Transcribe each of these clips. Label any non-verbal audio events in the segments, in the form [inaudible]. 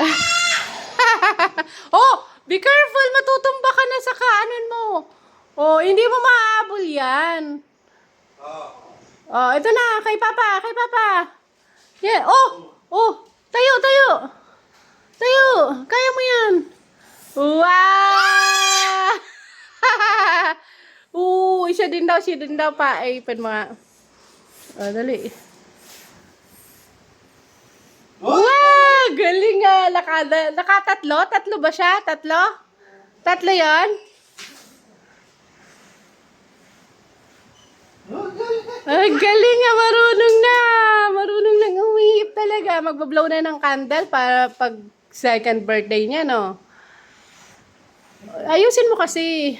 [laughs] oh, be careful, matutumba ka na sa kaanan mo. Oh, hindi mo maaabol yan. Oh, ito na, kay Papa, kay Papa. Yeah, oh, oh, tayo, tayo. Tayo, kaya mo yan. Wow! [laughs] Oo, siya din daw, siya din daw pa. Ay, pen mga. Oh, dali. Wow! Nakada, nakatatlo? Tatlo ba siya? Tatlo? Tatlo yon? Ay, galing nga. Marunong na. Marunong nang umihip talaga. Magbablow na ng candle para pag second birthday niya, no? Ayusin mo kasi.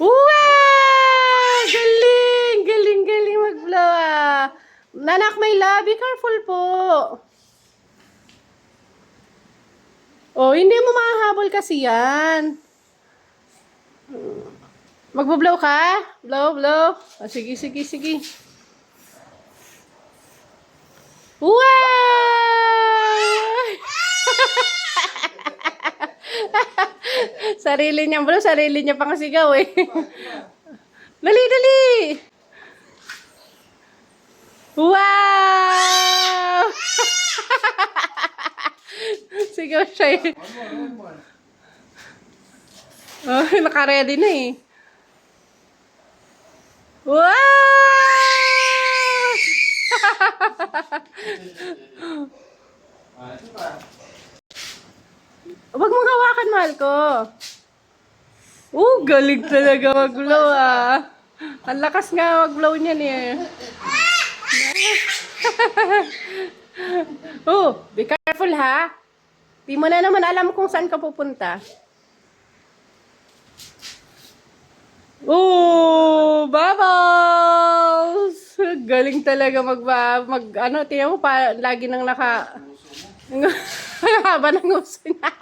Wow! Galing! Galing, galing mag-blow ah. Nanak, may love. Be careful po. Oh, hindi mo mahahabol kasi yan. Magbo-blow ka? Blow, blow. Oh, sige, sige, sige. Wow! [laughs] sarili niya, bro. Sarili niya pang sigaw eh. [laughs] dali, dali! Wow! Sigaw siya eh. Oh, [laughs] naka-ready na eh. Wow! [laughs] Huwag mong hawakan, mahal ko. Oh, galing talaga mag-blow ah. Ang lakas nga mag-blow niyan eh. [laughs] oh, be careful ha. Di mo na naman alam kung saan ka pupunta. Oh, bubbles! Galing talaga mag, mag ano, tingnan mo pa, lagi nang naka, [laughs] haba ng uso niya.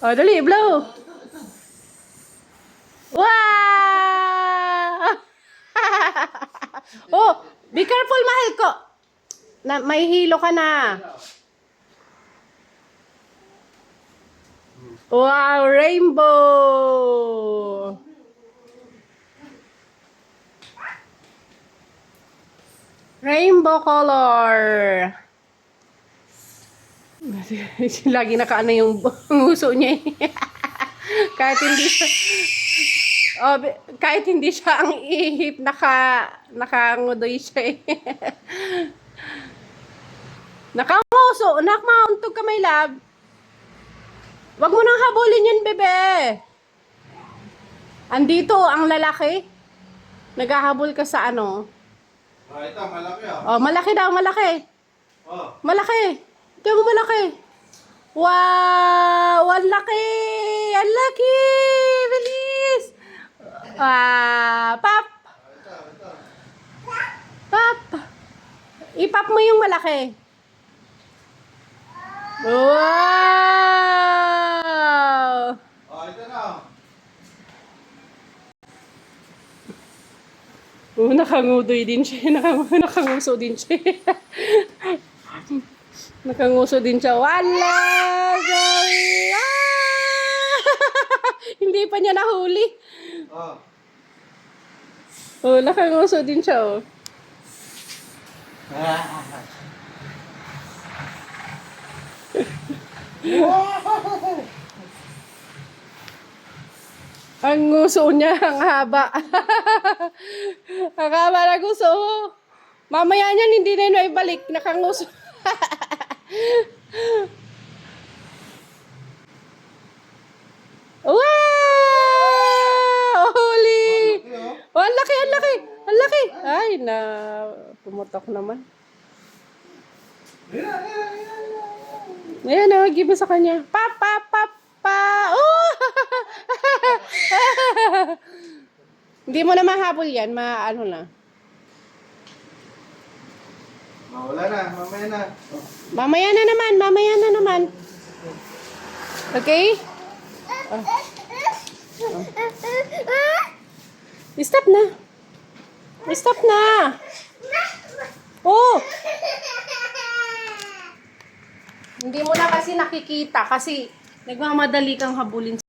oh, dali, blow. Wow! [laughs] oh, be careful, mahal ko. Na, may hilo ka na. Wow, rainbow! Rainbow color. [laughs] Lagi nakaano yung [laughs] nguso niya eh. [laughs] kahit hindi siya oh, kahit hindi siya ang ihip, naka nakangudoy siya eh. Nakanguso, nakmauntog ka may lab. Wag mo nang habulin yan, bebe. Andito ang lalaki. Naghahabol ka sa ano. Ah, ito, malaki ah. Oh, malaki daw, malaki. Oh, Malaki. Ito mo malaki. Wow! Ang laki! Ang laki! Bilis! Ah, pap! ito, ito. Pap! Ipap mo yung malaki. Wow! Oh, ito na. Oh, nakangudoy din siya. [laughs] Nakang, nakanguso din siya. [laughs] nakanguso din siya. Wala! Ah! [laughs] Hindi pa niya nahuli. Oh. Oh, nakanguso din siya, oh. Ang nguso niya, ang haba. [laughs] ang haba na gusto. Mamaya niyan, hindi na yun ibalik. Nakanguso. [laughs] wow! Holy! Oh. Ang laki, ang laki! Ang laki! Ay, na... Pumutok naman. Ayan, ayan, ayan, ayan. Ayan, oh, give mo sa kanya. Pa, pa, pa, pa! Oh! [laughs] Hindi mo na mahabol yan, ma ano na. Oh, wala na, mamaya na. Oh. Mamaya na naman, mamaya na naman. Okay? Oh. Stop na. Stop na. Oh! Hindi mo na kasi nakikita kasi nagmamadali kang habulin